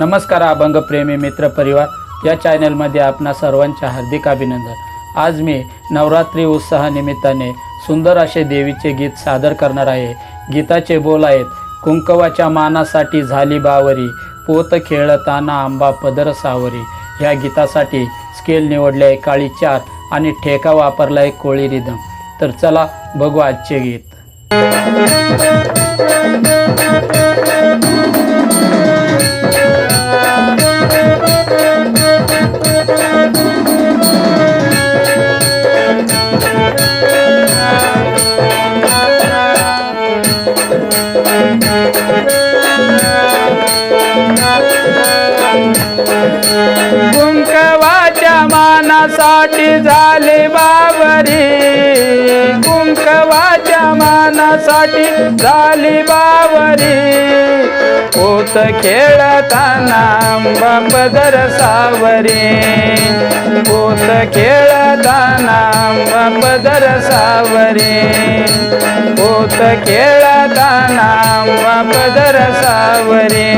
नमस्कार अभंगप्रेमी मित्र परिवार. या चॅनलमध्ये आपणा सर्वांचे हार्दिक अभिनंदन. आज मी नवरात्री उत्साहानिमित्ताने सुंदर असे देवीचे गीत सादर करणार आहे. गीताचे बोल आहेत कुंकवाच्या मानासाठी झाली बावरी पोत खेळताना आंबा पदर सावरी. ह्या गीतासाठी स्केल निवडले आहे काळी चार आणि ठेका वापरला आहे कोळी रिदम. तर चला बघू आजचे गीत. कुंकवाच्या मानासाठी झाले बावरी कुंकवाच्या मानासाठी झाली बावरी पोत खेळताना बाप सावरी. पोत खेळताना बाप सावरी. पोत खेळताना आंबा पदर सावरी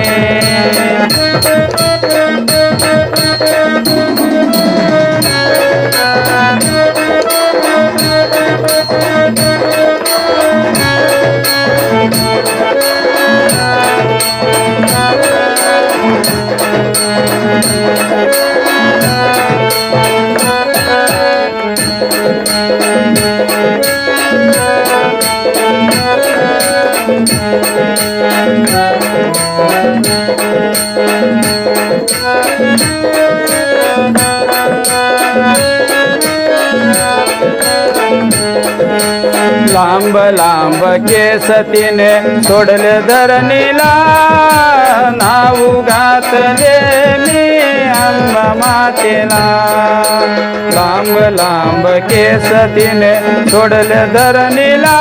लांब लांब केस तिने सोडले धरणीला नाव घातले मी अंब मातेला. लांब लांब केस तिने सोडले धरणीला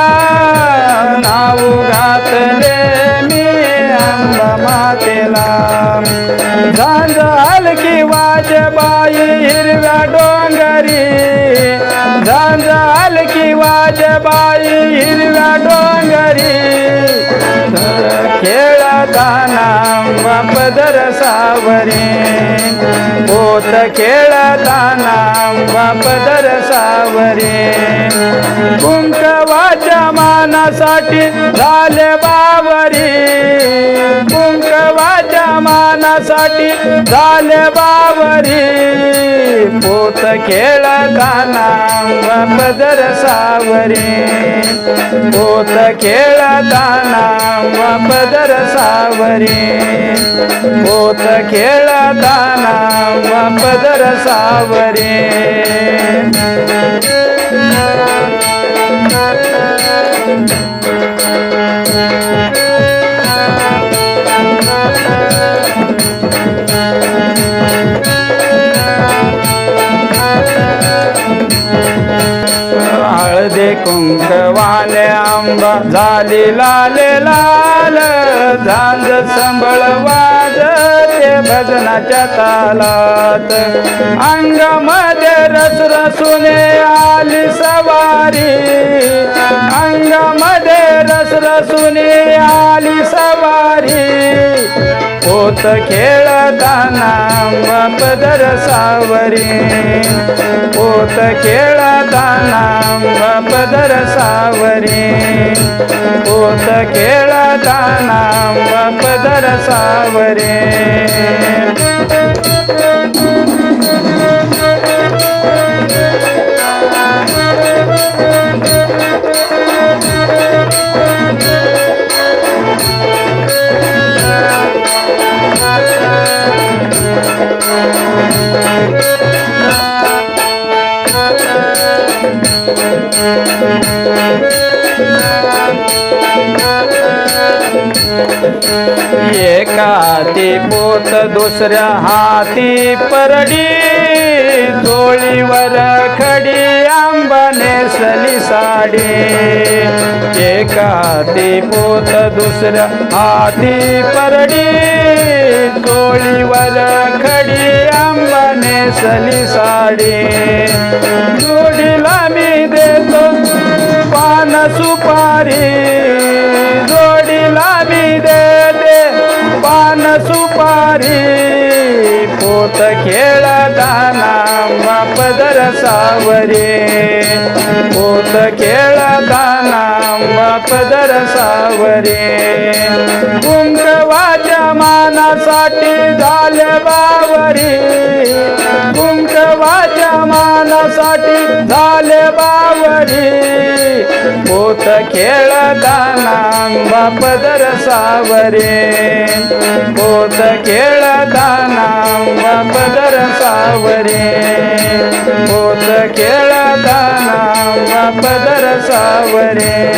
भोत खेळताना बापदर सावरी. कुंकवाच्या मानासाठी झाले बावरी. कुंकवा मानासाठी झाले बावरी. पोत खेळताना पदर सावरी. पोत खेळताना पदर सावरी. पोत खेळताना पदर सावरी. हळदे कुंकवाने आंबा झाली लाल लाल झांज संबळ वाजते भजनाच्या तालात. अंगामध्ये रस रसुने आली सवारी अंगामध्ये रस रसुने पोत खेळताना पदर सावरी. पोत खेळताना पदर सावरी. पोत खेळताना पदर सावरी. एकाती पोत दुसऱ्या हाती परडी चोळीवर खडी आंबा नेसली साडी. एकाती पोत दुसऱ्या हाती परडी चोळीवर खडी आंबा नेसली साडी. जोडीला सुपारी जोडीला मी देते. पान सुपारी पोत खेळताना बापदर सावरे. पोत खेळताना बापदर सावरे. कुंकवाच्या मानासाठी झाले बावरी. साठी झाले बावरी पोत खेळताना बाप सावरे. पोत खेळताना बाप सावरे. पोत खेळताना बापदर सावरे.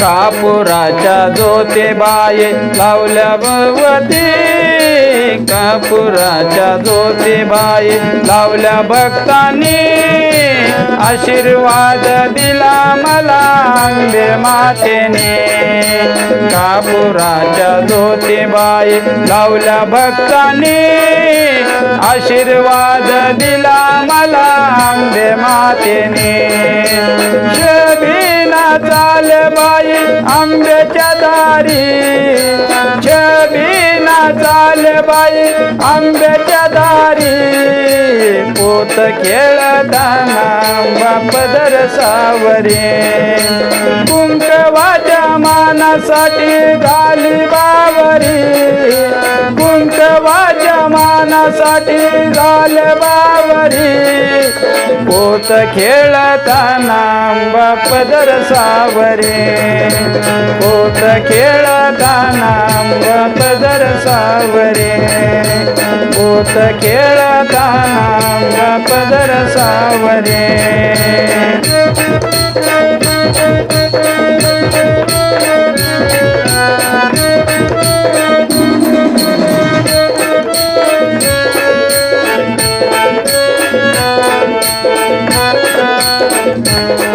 कापुराच्या जोते बाये लावल्या भगवती. कापुराच्या ज्योतिबाई लावल्या भक्तांनी आशीर्वाद दिला मला आंबे मातेने. कापुराच्या ज्योतिबाई लावल्या भक्तांनी आशीर्वाद दिला मला आंबे मातेने. छबिना चाल बाई आंब्याच्या दारी ना चाल बाई आंब्याच्या दारी पोत खेळताना बापदर सावरे. कुंक मानासाठी झाली बावरी. गुंतवाच्या मानासाठी झाले बावरी. पोत खेळताना बापदर सावरी. पोत खेळताना बापदर सावरे. पोत खेळताना सावरी. सावरे